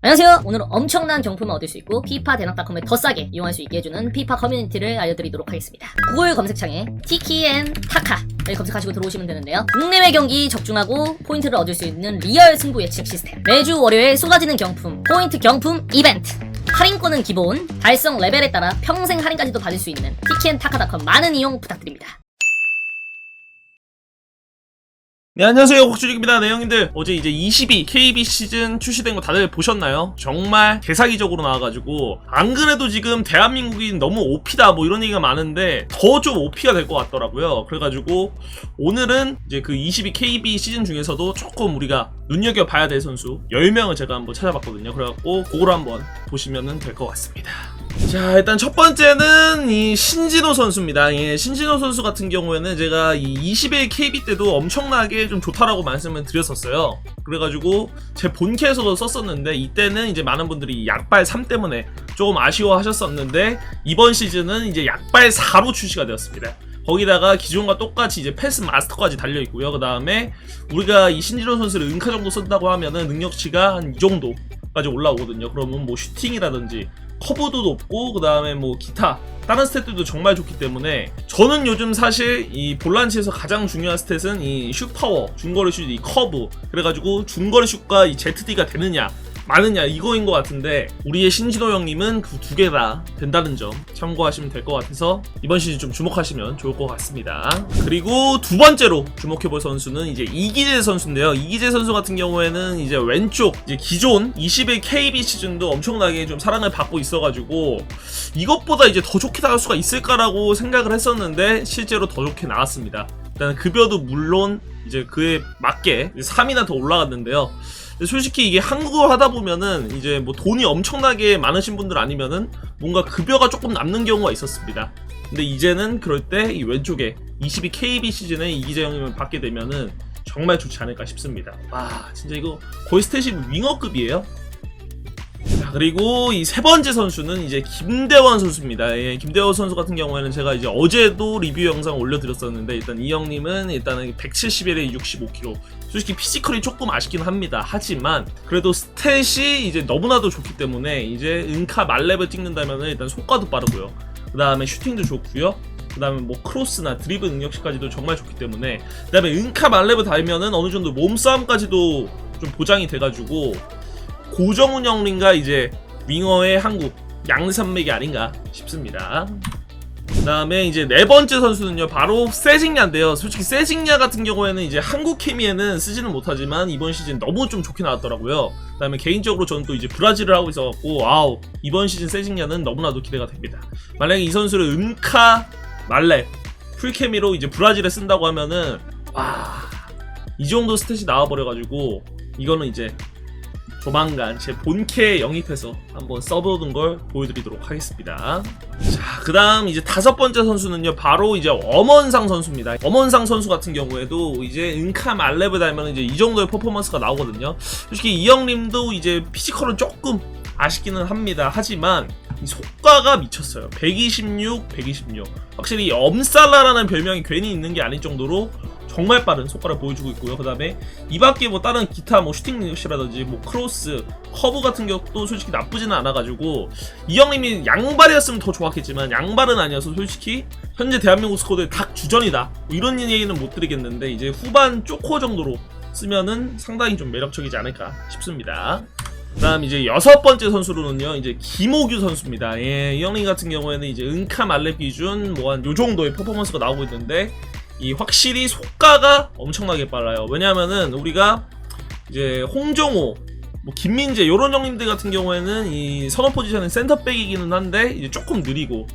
안녕하세요. 오늘은 엄청난 경품을 얻을 수 있고 피파 대낙닷컴을 더 싸게 이용할 수 있게 해주는 피파 커뮤니티를 알려드리도록 하겠습니다. 구글 검색창에 티키앤 타카를 검색하시고 들어오시면 되는데요. 국내외 경기 적중하고 포인트를 얻을 수 있는 리얼 승부 예측 시스템. 매주 월요일 쏟아지는 경품, 포인트 경품 이벤트. 할인권은 기본, 달성 레벨에 따라 평생 할인까지도 받을 수 있는 티키앤 타카닷컴 많은 이용 부탁드립니다. 네 안녕하세요. 혹주릭입니다. 네 형님들. 어제 이제 22 KB 시즌 출시된 거 다들 보셨나요? 정말 개사기적으로 나와가지고 안 그래도 지금 대한민국이 너무 OP다 뭐 이런 얘기가 많은데 더 좀 OP가 될 것 같더라고요. 그래가지고 오늘은 이제 그 22 KB 시즌 중에서도 조금 우리가 눈여겨봐야 될 선수 10명을 제가 한번 찾아봤거든요. 그래갖고 그걸 한번 보시면 될 것 같습니다. 자 일단 첫 번째는 이 신진호 선수입니다. 예, 신진호 선수 같은 경우에는 제가 이 21 KB 때도 엄청나게 좀 좋다라고 말씀을 드렸었어요. 그래가지고 제 본캐에서도 썼었는데 이때는 이제 많은 분들이 약발 3 때문에 조금 아쉬워하셨었는데 이번 시즌은 이제 약발 4로 출시가 되었습니다. 거기다가 기존과 똑같이 이제 패스 마스터까지 달려 있고요. 그 다음에 우리가 이 신진호 선수를 은카 정도 쓴다고 하면은 능력치가 한 이 정도까지 올라오거든요. 그러면 뭐 슈팅이라든지 커브도 높고 그 다음에 뭐 기타 다른 스탯들도 정말 좋기 때문에 저는 요즘 사실 이 볼란치에서 가장 중요한 스탯은 이 슛 파워 중거리 슛, 이 커브. 그래가지고 중거리 슛과 이 ZD가 되느냐 많으냐 이거인 것 같은데 우리의 신진호 형님은 그 두 개 다 된다는 점 참고하시면 될 것 같아서 이번 시즌 좀 주목하시면 좋을 것 같습니다. 그리고 두 번째로 주목해볼 선수는 이제 이기재 선수인데요. 이기재 선수 같은 경우에는 이제 왼쪽 이제 기존 21 KB 시즌도 엄청나게 좀 사랑을 받고 있어가지고 이것보다 이제 더 좋게 나갈 수가 있을까라고 생각을 했었는데 실제로 더 좋게 나왔습니다. 일단 급여도 물론 이제 그에 맞게 3이나 더 올라갔는데요. 솔직히 이게 한국어 하다 보면은 이제 뭐 돈이 엄청나게 많으신 분들 아니면은 뭔가 급여가 조금 남는 경우가 있었습니다. 근데 이제는 그럴 때 이 왼쪽에 22 KB 시즌에 이기재 형님을 받게 되면은 정말 좋지 않을까 싶습니다. 와 진짜 이거 거의 스탯이 윙어급이에요. 자, 그리고 이 세 번째 선수는 이제 김대원 선수입니다. 예, 김대원 선수 같은 경우에는 제가 이제 어제도 리뷰 영상 올려드렸었는데 일단 이 형님은 일단은 171에 65kg. 솔직히 피지컬이 조금 아쉽긴 합니다. 하지만 그래도 스탯이 이제 너무나도 좋기 때문에 이제 은카 말렙을 찍는다면 일단 속과도 빠르고요. 그 다음에 슈팅도 좋고요. 그 다음에 뭐 크로스나 드리블 능력치까지도 정말 좋기 때문에 그 다음에 은카 말렙을 달면은 어느 정도 몸싸움까지도 좀 보장이 돼가지고 고정훈 형님과 이제 윙어의 한국 양산맥이 아닌가 싶습니다. 그 다음에 이제 네 번째 선수는요 바로 세징야인데요. 솔직히 세징야 같은 경우에는 이제 한국 케미에는 쓰지는 못하지만 이번 시즌 너무 좀 좋게 나왔더라고요. 그 다음에 개인적으로 저는 또 이제 브라질을 하고 있어갖고 와우 이번 시즌 세징야는 너무나도 기대가 됩니다. 만약에 이 선수를 음카 말레 풀케미로 이제 브라질에 쓴다고 하면은 와 이 정도 스탯이 나와버려가지고 이거는 이제 조만간 제 본캐에 영입해서 한번 써보는 걸 보여드리도록 하겠습니다. 자, 그 다음 이제 다섯 번째 선수는요, 바로 이제 엄원상 선수입니다. 엄원상 선수 같은 경우에도 이제 은카 말레브 달면 이제 이 정도의 퍼포먼스가 나오거든요. 솔직히 이 형님도 이제 피지컬은 조금 아쉽기는 합니다. 하지만 이 속과가 미쳤어요. 126, 126. 확실히 이 엄살라라는 별명이 괜히 있는 게 아닐 정도로 정말 빠른 속과를 보여주고 있고요. 그 다음에 이 밖에 뭐 다른 기타 뭐 슈팅 능력이라든지 뭐 크로스, 커브 같은 것도 솔직히 나쁘지는 않아가지고 이 형님이 양발이었으면 더 좋았겠지만 양발은 아니어서 솔직히 현재 대한민국 스쿼드의 닭 주전이다. 뭐 이런 얘기는 못 드리겠는데 이제 후반 쪼코 정도로 쓰면은 상당히 좀 매력적이지 않을까 싶습니다. 그다음 이제 여섯 번째 선수로는요 이제 김호규 선수입니다. 예, 이 형님 같은 경우에는 이제 은카 말렙 기준 뭐 한 요 정도의 퍼포먼스가 나오고 있는데 이 확실히 속가가 엄청나게 빨라요. 왜냐하면은 우리가 이제 홍정호, 뭐 김민재 이런 형님들 같은 경우에는 이 선언 포지션은 센터백이기는 한데 이제 조금 느리고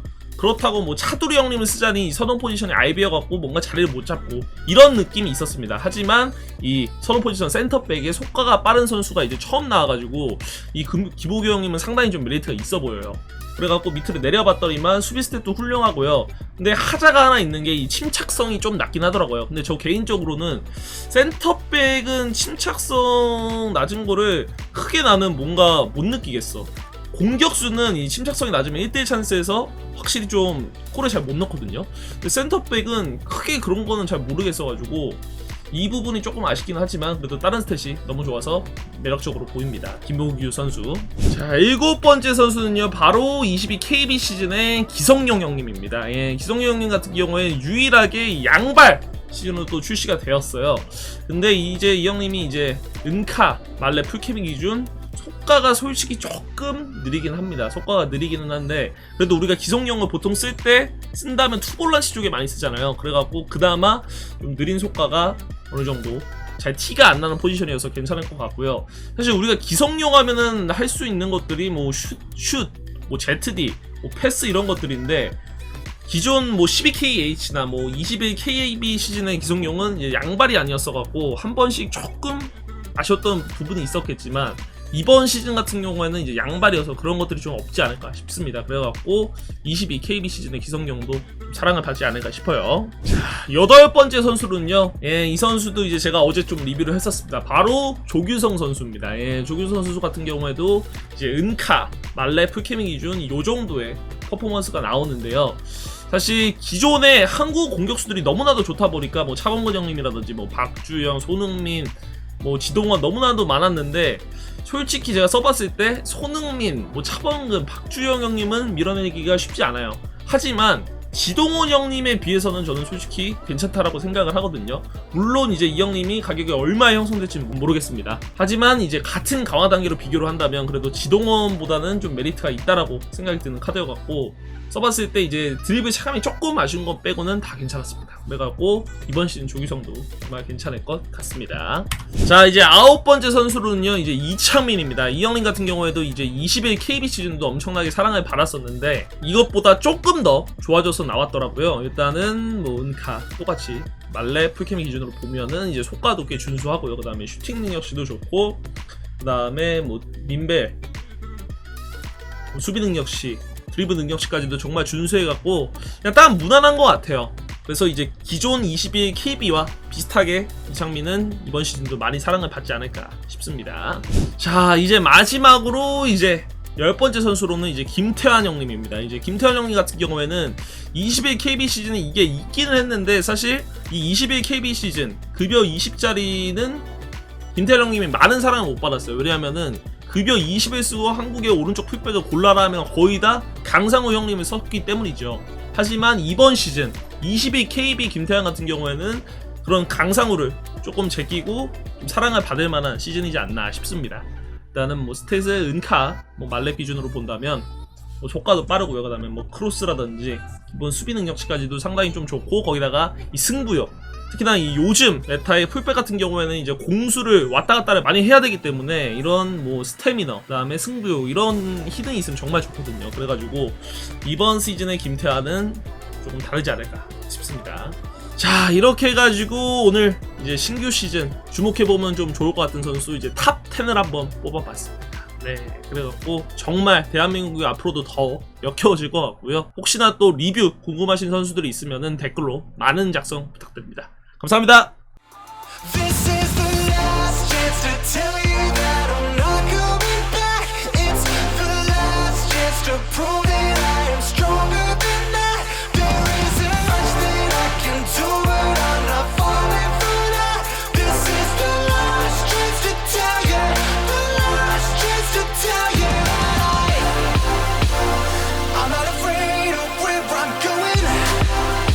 그렇다고 뭐 차두리 형님을 쓰자니 이 선언 포지션이 아이비어 갖고 뭔가 자리를 못 잡고 이런 느낌이 있었습니다. 하지만 이 선언 포지션 센터백에 속가가 빠른 선수가 이제 처음 나와가지고 이 금- 기보규 형님은 상당히 좀 메리트가 있어 보여요. 그래갖고 밑으로 내려봤더니만 수비 스탯도 훌륭하고요. 근데 하자가 하나 있는 게 이 침착성이 좀 낮긴 하더라고요. 근데 저 개인적으로는 센터백은 침착성 낮은 거를 크게 나는 뭔가 못 느끼겠어. 공격수는 이 침착성이 낮으면 1대1 찬스에서 확실히 좀 골을 잘 못 넣거든요. 근데 센터백은 크게 그런 거는 잘 모르겠어가지고 이 부분이 조금 아쉽긴 하지만 그래도 다른 스탯이 너무 좋아서 매력적으로 보입니다. 김보규 선수. 자, 일곱 번째 선수는요, 바로 22 KB 시즌의 기성용 형님입니다. 예, 기성용 형님 같은 경우에 유일하게 양발 시즌으로 또 출시가 되었어요. 근데 이제 이 형님이 이제 은카 말레 풀캐밍 기준 속가가 솔직히 조금 느리긴 합니다. 속가가 느리기는 한데 그래도 우리가 기성용을 보통 쓸 때 쓴다면 투볼란시 쪽에 많이 쓰잖아요. 그래갖고 그나마 좀 느린 속가가 어느 정도 잘 티가 안 나는 포지션이어서 괜찮을 것 같고요. 사실 우리가 기성용 하면은 할 수 있는 것들이 뭐 슛, 슛, 뭐 ZD, 뭐 패스 이런 것들인데 기존 뭐 12KH나 뭐 21KAB 시즌의 기성용은 양발이 아니었어갖고 한 번씩 조금 아쉬웠던 부분이 있었겠지만 이번 시즌 같은 경우에는 이제 양발이어서 그런 것들이 좀 없지 않을까 싶습니다. 그래갖고 22KB 시즌의 기성용도 좀 사랑을 받지 않을까 싶어요. 자, 여덟 번째 선수는요. 예, 이 선수도 이제 제가 어제 좀 리뷰를 했었습니다. 바로 조규성 선수입니다. 예, 조규성 선수 같은 경우에도 이제 은카, 말레, 풀캐밍 기준 요 정도의 퍼포먼스가 나오는데요. 사실 기존의 한국 공격수들이 너무나도 좋다 보니까 뭐 차범근 형님이라든지 뭐 박주영, 손흥민, 뭐 지동원 너무나도 많았는데 솔직히 제가 써봤을 때 손흥민, 뭐 차범근, 박주영 형님은 밀어내기가 쉽지 않아요. 하지만 지동원 형님에 비해서는 저는 솔직히 괜찮다라고 생각을 하거든요. 물론 이제 이 형님이 가격이 얼마에 형성될지 모르겠습니다. 하지만 이제 같은 강화 단계로 비교를 한다면 그래도 지동원보다는 좀 메리트가 있다라고 생각이 드는 카드여 갖고 써봤을 때 이제 드리블 체감이 조금 아쉬운 것 빼고는 다 괜찮았습니다. 그래갖고 이번 시즌 조기성도 정말 괜찮을 것 같습니다. 자 이제 아홉 번째 선수로는요 이제 이창민입니다. 이 형님 같은 경우에도 이제 21 KB 시즌도 엄청나게 사랑을 받았었는데 이것보다 조금 더 좋아져서 나왔더라고요. 일단은 뭐 은카 똑같이 말레 풀캠 기준으로 보면은 이제 속가도 꽤 준수하고요. 그 다음에 슈팅 능력치도 좋고 그 다음에 뭐 민벨 뭐 수비 능력치 드리블 능력치까지도 정말 준수해갖고 그냥 딱 무난한 것 같아요. 그래서 이제 기존 21 KB와 비슷하게 이창민은 이번 시즌도 많이 사랑을 받지 않을까 싶습니다. 자, 이제 마지막으로 이제 열 번째 선수로는 이제 김태환 형님입니다. 이제 김태환 형님 같은 경우에는 21 KB 시즌에 이게 있기는 했는데 사실 이 21 KB 시즌 급여 20짜리는 김태환 형님이 많은 사랑을 못 받았어요. 왜냐하면은 급여 20을 쓰고 한국의 오른쪽 풀백을 골라라 하면 거의 다 강상우 형님을 썼기 때문이죠. 하지만 이번 시즌 22 KB 김태환 같은 경우에는 그런 강상우를 조금 제끼고 좀 사랑을 받을 만한 시즌이지 않나 싶습니다. 일단은 뭐 스탯의 은카, 뭐 말렙 기준으로 본다면 뭐 조가도 빠르고요. 그다음에 뭐 크로스라든지 기본 수비 능력치까지도 상당히 좀 좋고 거기다가 이 승부욕 특히나 이 요즘 메타의 풀백 같은 경우에는 이제 공수를 왔다 갔다를 많이 해야 되기 때문에 이런 뭐 스태미너, 그다음에 승부욕 이런 히든이 있으면 정말 좋거든요. 그래가지고 이번 시즌의 김태환은 조금 다르지 않을까 싶습니다. 자 이렇게 해가지고 오늘 이제 신규 시즌 주목해보면 좀 좋을 것 같은 선수 이제 탑 10을 한번 뽑아봤습니다. 네, 그래갖고 정말 대한민국이 앞으로도 더 역겨워질 것 같고요. 혹시나 또 리뷰 궁금하신 선수들이 있으면 댓글로 많은 작성 부탁드립니다. 감사합니다.